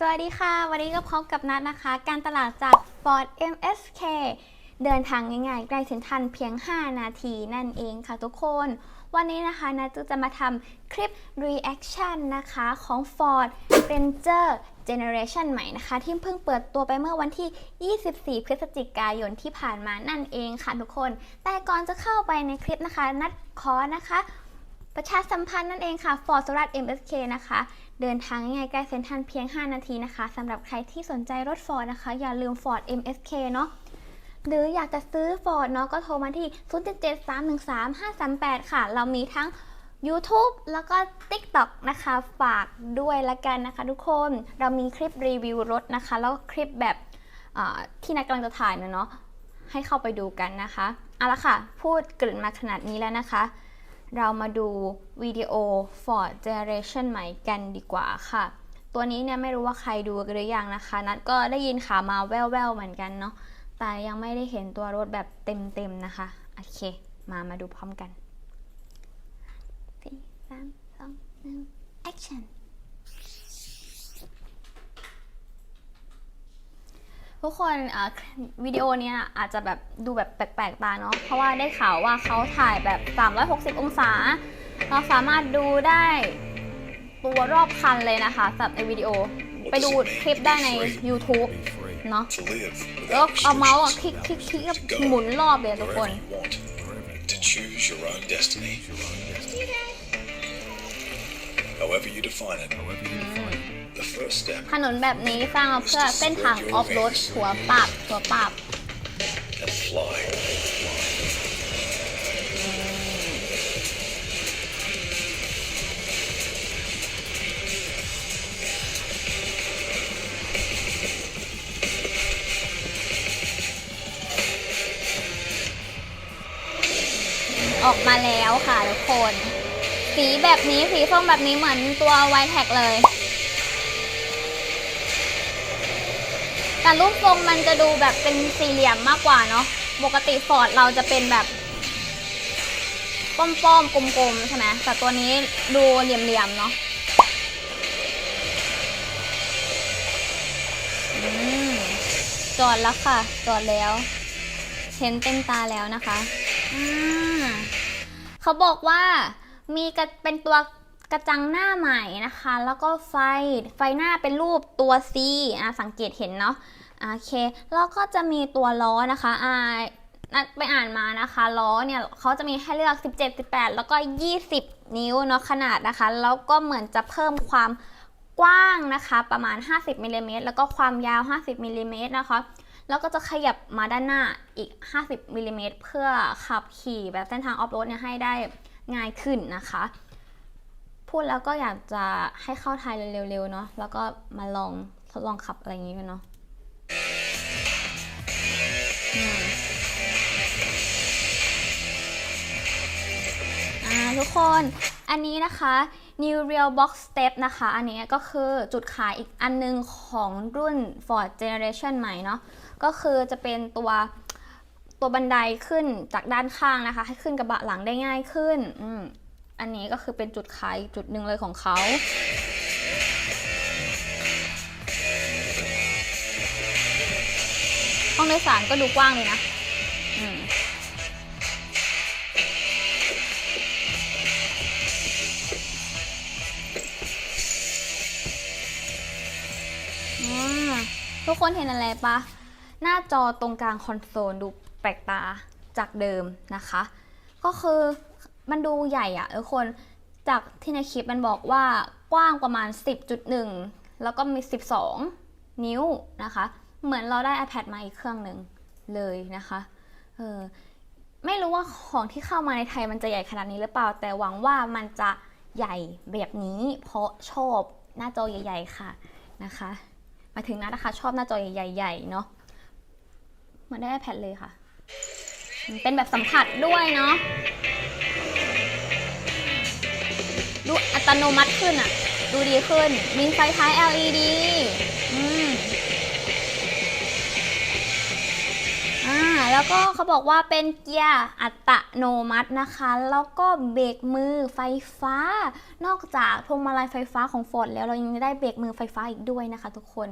สวัสดีค่ะ วันนี้ก็พบกับนัดนะคะ การตลาดจาก Ford MSK เดินทางง่ายๆ ใกล้เซ็นทรัลเพียง 5 นาทีนั่นเองค่ะทุกคน วันนี้นะคะนัดจะมาทำคลิป reaction นะคะของ Ford Ranger Generation ใหม่นะคะ ที่เพิ่งเปิดตัวไปเมื่อวันที่ 24 พฤศจิกายนที่ผ่านมานั่นเองค่ะทุกคน แต่ก่อนจะเข้าไปในคลิปนะคะ นัดขอนะคะ ประชาสัมพันธ์นั่นเองค่ะ Ford สุราษฎร์ MSK นะคะ เดินทางง่ายใกล้เซ็นทรัลเพียง 5 นาทีนะคะสำหรับใครที่สนใจรถ Ford นะคะ อย่าลืม Ford MSK เนาะหรืออยากจะซื้อ Ford เนาะก็โทรมาที่ 077313538 ค่ะ เรามีทั้ง YouTube แล้วก็ TikTok นะคะ ฝากด้วยละกันนะคะทุกคน เรามีคลิปรีวิวรถนะคะ แล้วก็คลิปแบบที่นักกำลังจะถ่ายนะเนาะให้เข้าไปดูกันนะคะ เอาละค่ะ พูดกลิ่นมาขนาดนี้แล้วนะคะ เรามาดูวิดีโอ Ford Generation ใหม่กันดีกว่าค่ะ ตัวนี้เนี่ยไม่รู้ว่าใครดูกันหรือยังนะคะ นัดก็ได้ยินข่าวมาแว่วๆเหมือนกันเนาะ แต่ยังไม่ได้เห็นตัวรถแบบเต็มๆนะคะ โอเค มามาดูพร้อมกันสี่สามสองหนึ่ง action ทุกคนวิดีโอเนี้ยอาจจะแบบดูแบบแปลกๆตาเนาะเพราะว่าได้ข่าวว่าเขาถ่ายแบบ 360 องศา เราสามารถดูได้ตัวรอบคันเลยนะคะสำหรับในวิดีโอไปดูคลิปได้ใน YouTube เนาะแล้วเอาเมาส์อะคลิกคลิกคลิกก็หมุนรอบเลยทุกคน wherever you want, to choose your own destiny, however you define it. The first step ถนนแบบนี้สร้างมาเพื่อเส้นทางออฟโรดหัวปราบหัวปราบ and fly. ออกมาแล้วค่ะทุกคน สีแบบนี้สีส้มแบบนี้เหมือนตัวไวแท็กเลย แต่รูปทรงมันจะดูแบบเป็นสี่เหลี่ยมมากกว่าเนาะปกติฟอร์ดเราจะเป็นแบบป้อมๆกลมๆใช่ไหมแต่ตัวนี้ดูเหลี่ยมๆเนาะอืมจอดแล้วค่ะ จอดแล้ว เห็นเต็มตาแล้วนะคะ เขาบอกว่า มีกระเป็นตัวกระจังหน้าใหม่นะคะ แล้วก็ไฟ ไฟหน้าเป็นรูปตัว C อะสังเกตเห็นเนาะโอเค แล้วก็จะมีตัวล้อนะคะอ่านไปอ่านมานะคะล้อเนี่ยเขาจะมีให้เลือก 17 18 แล้วก็ 20 นิ้วเนาะขนาดนะคะ แล้วก็เหมือนจะเพิ่มความกว้างนะคะประมาณ 50มิลลิเมตรแล้วก็ความยาว 50มิลลิเมตรนะคะ แล้วก็จะขยับมาด้านหน้าอีก 50มิลลิเมตรเพื่อขับขี่แบบเส้นทางออฟโรดเนี่ยให้ได้ ง่ายขึ้นนะคะ พูดแล้วก็อยากจะให้เข้าไทยเร็วๆเนาะแล้วก็มาลองทดลองขับอะไรอย่างนี้กันเนาะอ่าทุกคน อันนี้นะคะ New Real Box Step นะคะ อันนี้ก็คือจุดขายอีกอันนึงของรุ่น Ford Generation ใหม่เนาะ ก็คือจะเป็นตัว ตัวบันไดขึ้นจากด้านข้างนะคะ ให้ขึ้นกระบะหลังได้ง่ายขึ้นอืมอันนี้ก็คือเป็นจุดขายจุดหนึ่งเลยของเขาห้องโดยสารก็ดูกว้างเลยนะอืมทุกคนเห็นอะไรปะ หน้าจอตรงกลางคอนโซลดู แปลกตาจากเดิมนะคะ ก็คือมันดูใหญ่อะทุกคนจากที่ในคลิปมันบอกว่ากว้างประมาณ 10.1 แล้วก็มี 12 นิ้วนะคะ เหมือนเราได้ iPad มาอีกเครื่องหนึ่งเลยนะคะเออไม่รู้ว่าของที่เข้ามาในไทยมันจะใหญ่ขนาดนี้หรือเปล่า แต่หวังว่ามันจะใหญ่แบบนี้ เพราะชอบหน้าจอใหญ่ ๆ ค่ะนะคะมาถึงนะนะคะ ชอบหน้าจอใหญ่ๆเนาะมันได้ iPad เลยค่ะ เป็นแบบสัมผัสด้วยเนาะดูอัตโนมัติขึ้นอะดูดีขึ้น มีไฟท้าย LED อืมอ่าแล้วแล้วก็เขาบอกว่าเป็นเกียร์อัตโนมัตินะคะ แล้วก็เบรกมือไฟฟ้า นอกจากพวงมาลัยไฟฟ้าของ Ford แล้วเรายังได้เบรกมือไฟฟ้าอีกด้วยนะคะทุกคน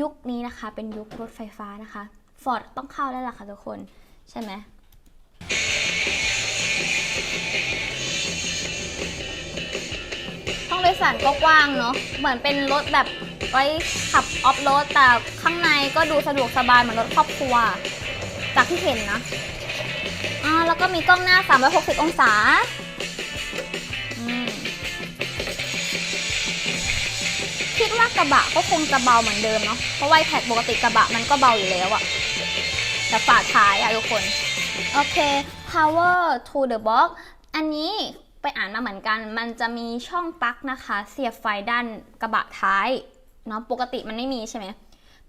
ยุคนี้นะคะเป็นยุครถไฟฟ้านะคะ Ford ต้องเข้าแล้วล่ะค่ะทุกคน ใช่ไหมห้องโดยสารก็กว้างเนาะเหมือนเป็นรถแบบไว้ขับออฟโรดแต่ข้างในก็ดูสะดวกสบายเหมือนรถครอบครัว จากที่เห็นนะอ่าแล้วก็มีกล้องหน้า 360 องศาคิดว่ากระบะก็คงจะเบาเหมือนเดิมเนาะเพราะว่าแท็กปกติกระบะมันก็เบาอยู่แล้วอะ แต่ฝาท้ายอะทุกคน โอเค power to the box อันนี้ไปอ่านมาเหมือนกัน มันจะมีช่องปลั๊กนะคะ เสียบไฟด้านกระบะท้ายเนาะปกติมันไม่มีใช่ไหม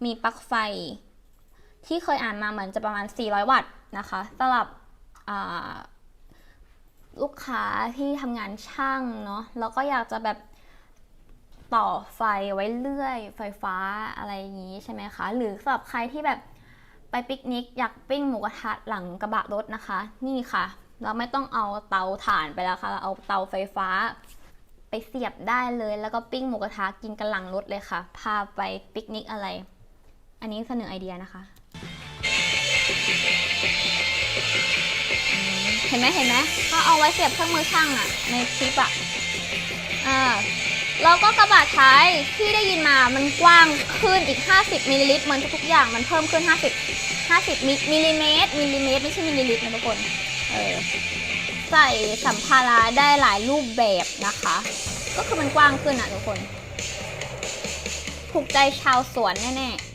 มีปลั๊กไฟ ที่เคยอ่านมาเหมือนจะประมาณ 400 วัตต์นะคะสำหรับลูกค้าที่ทำงานช่างเนาะแล้วก็อยากจะแบบต่อไฟไว้เรื่อย ไฟฟ้าอะไรอย่างนี้ใช่ไหมคะ หรือสำหรับใครที่แบบ ไปปิกนิกอยากปิ้งหมูกระทะหลังกระบะรถนะคะ นี่ค่ะ เราไม่ต้องเอาเตาถ่านไปแล้วค่ะ เราเอาเตาไฟฟ้า ไปเสียบได้เลย แล้วก็ปิ้งหมูกระทะกินกันหลังรถเลยค่ะ พาไปปิกนิกอะไร อันนี้เสนอไอเดียนะคะ เห็นไหมเห็นไหมเขาเอาไว้เสียบเครื่องมือช่างอะในคลิปอะอ่า แล้วก็กระบะท้ายที่ได้ยินมามันกว้างขึ้นอีก 50มิลลิลิตรเหมือนทุกๆอย่างมันเพิ่มขึ้น 50 50มิมิลลิเมตรมิลลิเมตรไม่ใช่มิลลิลิตรนะทุกคนเออใส่สัมภาระได้หลายรูปแบบนะคะ ก็คือมันกว้างขึ้นอะทุกคน ถูกใจชาวสวนแน่ๆ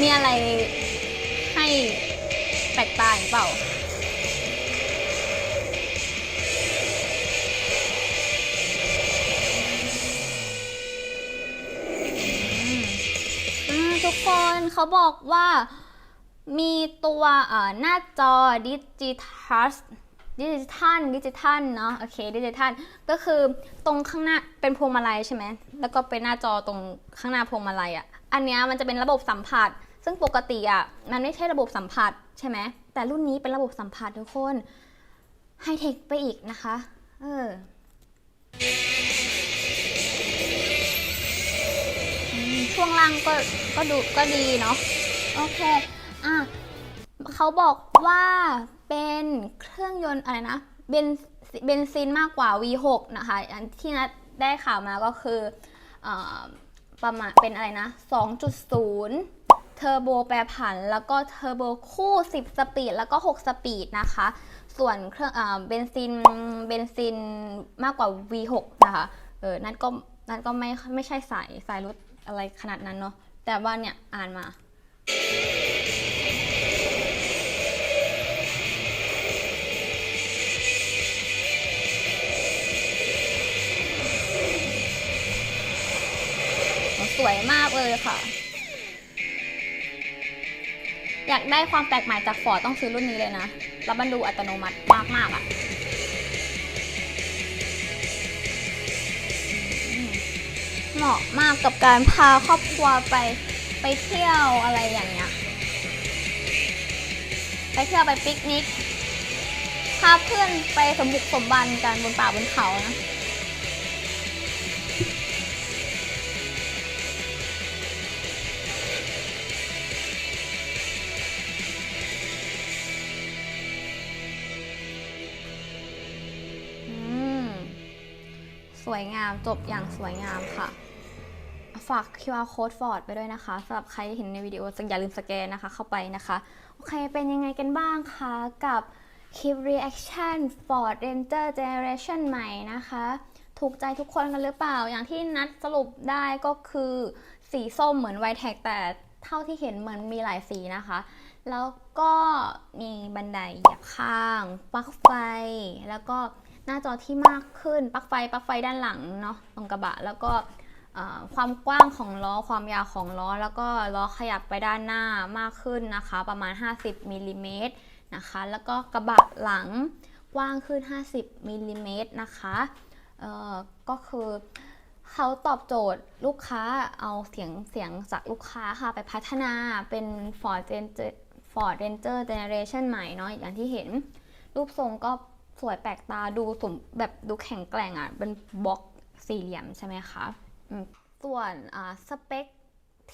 มีอะไรให้แปลกตาอีกเปล่าอืมทุกคนเขาบอกว่ามีตัวเอ่อหน้าจอดิจิทัลดิจิทัลดิจิทัลเนาะโอเคดิจิทัลก็คือตรงข้างหน้าเป็นพวงมาลัยใช่ไหมแล้วก็เป็นหน้าจอตรงข้างหน้าพวงมาลัยอะ่ะอันเนี้ยมันจะเป็นระบบสัมผัส ซึ่งปกติอะมันไม่ใช่ระบบสัมผัสใช่ไหมแต่รุ่นนี้เป็นระบบสัมผัสทุกคนไฮเทคไปอีกนะคะ เออช่วงล่างก็ก็ดูก็ดีเนาะโอเค อะเขาบอกว่าเป็นเครื่องยนต์อะไรนะเบนเบนซินมากกว่า V6 นะคะอันที่นัดได้ข่าวมาก็คือเออประมาณเป็นอะไรนะ 2.0 เทอร์โบแปรผัน แล้วก็เทอร์โบคู่ 10 สปีด แล้วก็ 6 สปีดนะคะ ส่วนเครื่องเอ่อเบนซิน เบนซินมากกว่า V6 นะคะ เออ นั่นก็ นั่นก็ไม่ ไม่ใช่สาย สายรถอะไรขนาดนั้นเนาะ แต่ว่าเนี่ย อ่านมาสวยมากเลยค่ะ อยากได้ความแปลกใหม่จากฟอร์ดต้องซื้อรุ่นนี้เลยนะ แล้วมันดูอัตโนมัติมาก ๆ อะ เหมาะมากกับการพาครอบครัวไปไปเที่ยวอะไรอย่างเงี้ย ไปเที่ยวไปปิกนิกพาเพื่อนไปสมบุกสมบันกันบนป่าบนเขานะ สวยงามจบอย่างสวยงามค่ะ ฝาก QR code Ford ไปด้วยนะคะสำหรับใครเห็นในวิดีโออย่าลืมสแกนนะคะเข้าไปนะคะ โอเค เป็นยังไงกันบ้างคะกับคลิป reaction Ford Ranger Generation ใหม่นะคะ ถูกใจทุกคนกันหรือเปล่า อย่างที่นัดสรุปได้ก็คือสีส้มเหมือนไวแท็กแต่เท่าที่เห็นเหมือนมีหลายสีนะคะ แล้วก็มีบันไดเหยียบข้าง ปลั๊กไฟ แล้วก็ หน้าจอที่มากขึ้นปลั๊กไฟปลั๊กไฟด้านหลังเนาะตรงกระบะ แล้วก็ความกว้างของล้อความยาวของล้อ แล้วก็ล้อขยับไปด้านหน้ามากขึ้นนะคะ ประมาณ 50มิลลิเมตรนะคะ แล้วก็กระบะหลังกว้างขึ้น 50มิลลิเมตรนะคะเออก็คือเขาตอบโจทย์ลูกค้าเอาเสียงเสียงจากลูกค้าค่ะ ไปพัฒนาเป็น Ford Ranger Ford Ranger Generation ใหม่เนาะอย่างที่เห็นรูปทรงก็ วยแปลกตาดูสมแบบดูแข็งแกร่งอะเป็นบล็อกสี่เหลี่ยมใช่ไหมคะมส่วนอ่าสเปค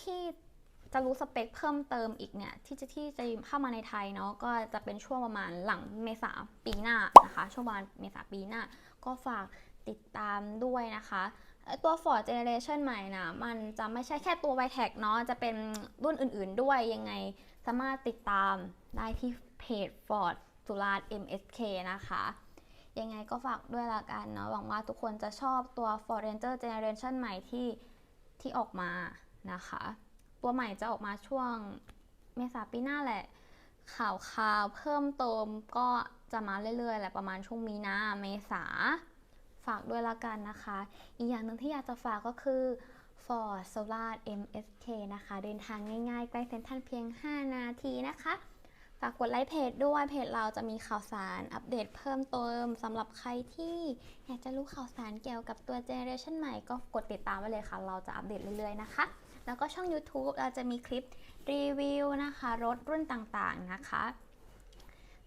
ที่จะรู้สเปคเพิ่มเติมอีกเนี่ย ที่จะที่จะเข้ามาในไทยเนาะก็จะเป็นช่วงประมาณหลังเมษาปีหน้านะคะ ช่วงประมาณเมษาปีหน้า ก็ฝากติดตามด้วยนะคะตัว Ford Generation ใหม่นะมันจะไม่ใช่แค่ตัว v i t e c เนาะจะเป็นรุ่นอื่นๆด้วยยังไง สามารถติดตามได้ที่เพจ Ford สุราษฎร์ MSK นะคะ ยังไงก็ฝากด้วยละกันเนาะหวังว่าทุกคนจะชอบตัว Ford Ranger Generation ใหม่ที่ที่ออกมานะคะ ตัวใหม่จะออกมาช่วงเมษาปีหน้าแหละ ข่าวข่าวเพิ่มเติมก็จะมาเรื่อยๆแหละประมาณช่วงมีนาเมษาฝากด้วยละกันนะคะ อีกอย่างหนึ่งที่อยากจะฝากก็คือ Ford Solar MSK นะคะ เดินทางง่ายๆ ใกล้เซ็นทรัลเพียง 5 นาทีนะคะ ฝากกดไลค์เพจด้วยเพจเราจะมีข่าวสารอัปเดตเพิ่มเติมสำหรับใครที่อยากจะรู้ข่าวสารเกี่ยวกับตัวเจเนอเรชันใหม่ก็กดติดตามไว้เลยค่ะ เราจะอัปเดตเรื่อยๆนะคะ แล้วก็ช่อง YouTube เราจะมีคลิปรีวิวนะคะ รถรุ่นต่างๆนะคะ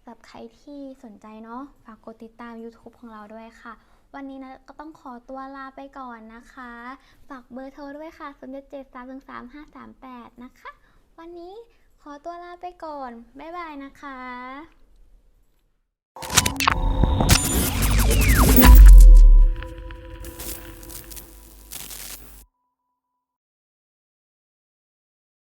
สำหรับใครที่สนใจเนาะฝากกดติดตาม YouTube ของเราด้วยค่ะ วันนี้นะก็ต้องขอตัวลาไปก่อนนะคะ ฝากเบอร์โทรด้วยค่ะ 0 7 7 3 3 5 3 8 นะคะ วันนี้ ขอตัวลาไปก่อน บ๊ายบายนะคะ